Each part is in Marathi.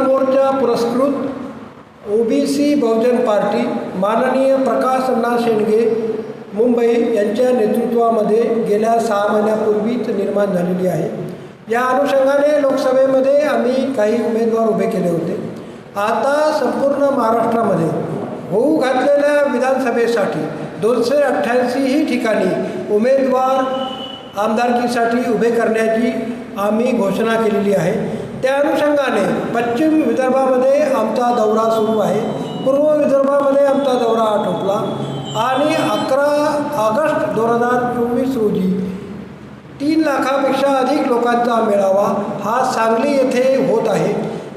मोर्चा पुरस्कृत ओबीसी बहुजन पार्टी माननीय प्रकाश अण्णा शेंडगे मुंबई यांच्या नेतृत्वामध्ये गेल्या सहा महिन्यापूर्वीच निर्माण झालेली आहे. या अनुषंगाने लोकसभेमध्ये आम्ही काही उमेदवार उभे केले होते. आता संपूर्ण महाराष्ट्रामध्ये होऊ घातलेल्या विधानसभेसाठी दोनशे अठ्ठ्याऐंशीही ठिकाणी उमेदवार आमदारकीसाठी उभे करण्याची आम्ही घोषणा केलेली आहे. त्या अनुषंगाने पश्चिम विदर्भामध्ये आमचा दौरा सुरू आहे. पूर्व विदर्भामध्ये आमचा दौरा आटोपला आणि अकरा ऑगस्ट दोन हजार चोवीस रोजी तीन लाखापेक्षा अधिक लोकांचा मेळावा हा सांगली येथे होत आहे.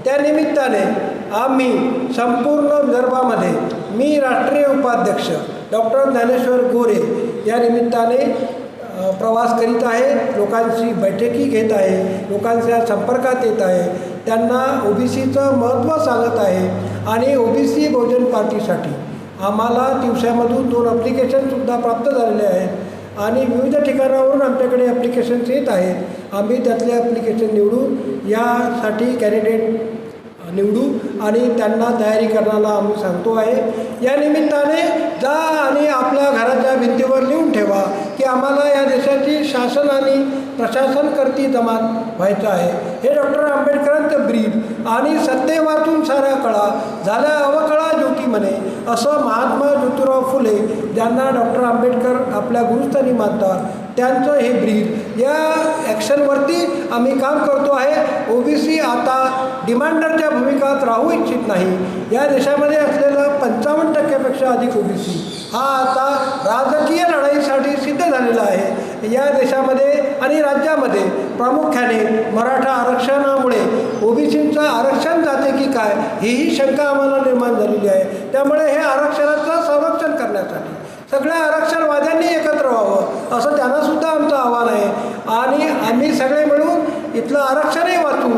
त्यानिमित्ताने आम्ही संपूर्ण विदर्भामध्ये मी राष्ट्रीय उपाध्यक्ष डॉक्टर ज्ञानेश्वर गोरे या निमित्ताने प्रवास करीत आहे लोकांशी बैठकी घेत आहे लोकांच्या संपर्कात येत आहे त्यांना ओ बी सीचं महत्त्व सांगत आहे आणि ओ बी सी बहुजन पार्टीसाठी आम्हाला दिवसामधून दोन ॲप्लिकेशनसुद्धा प्राप्त झालेले आहेत आणि विविध ठिकाणावरून आमच्याकडे ॲप्लिकेशन्स येत आहेत. आम्ही त्यातले ॲप्लिकेशन निवडू यासाठी कॅन्डिडेट निवडू आणि त्यांना तयारी करण्याला आम्ही सांगतो आहे. या निमित्ताने जा आणि आपल्या घराच्या भिंतीवर लिहू. आम्हाला या देशाची शासन आणि प्रशासन करती जमात व्हायचं आहे. हे डॉक्टर आंबेडकरांचं ब्रीद आणि सत्ते वाचून साऱ्या कळा झाल्या अवकळा ज्योती म्हणे असं महात्मा ज्योतिराव फुले ज्यांना डॉक्टर आंबेडकर आपल्या गुरुस्थानी मानतात त्यांचं हे ब्रीद या ॲक्शनवरती आम्ही काम करतो आहे. ओबीसी आता डिमांडरच्या भूमिकात राहू इच्छित नाही. या देशामध्ये असलेला पंचावन्न टक्क्यापेक्षा अधिक ओबीसी हा आता राजकीय लढाईसाठी या देशामध्ये आणि राज्यामध्ये प्रामुख्याने मराठा आरक्षणामुळे ओबीसींचं आरक्षण जाते की काय हीही शंका आम्हाला निर्माण झालेली आहे. त्यामुळे हे आरक्षणाचं संरक्षण करण्यासाठी सगळ्या आरक्षणवाद्यांनी एकत्र व्हावं असं त्यांनासुद्धा आमचं आव्हान आहे. आणि आम्ही सगळे मिळून इथलं आरक्षणही वाचू.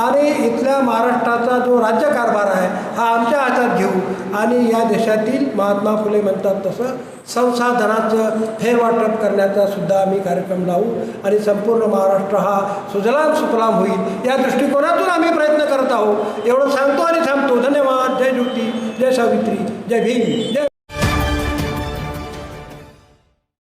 आणि इथल्या महाराष्ट्राचा जो राज्यकारभार आहे हा आमच्या हातात घेऊ. आणि या देशातील महात्मा फुले म्हणतात तसं संसाधनाचं फेरवाटप करण्याचा सुद्धा आम्ही कार्यक्रम लावू. आणि संपूर्ण महाराष्ट्र हा सुजलाम सुफलाम होईल. या दृष्टिकोनातून आम्ही प्रयत्न करत आहोत. एवढं सांगतो आणि थांबतो. धन्यवाद. जय ज्योती. जय सावित्री. जय भीम. जय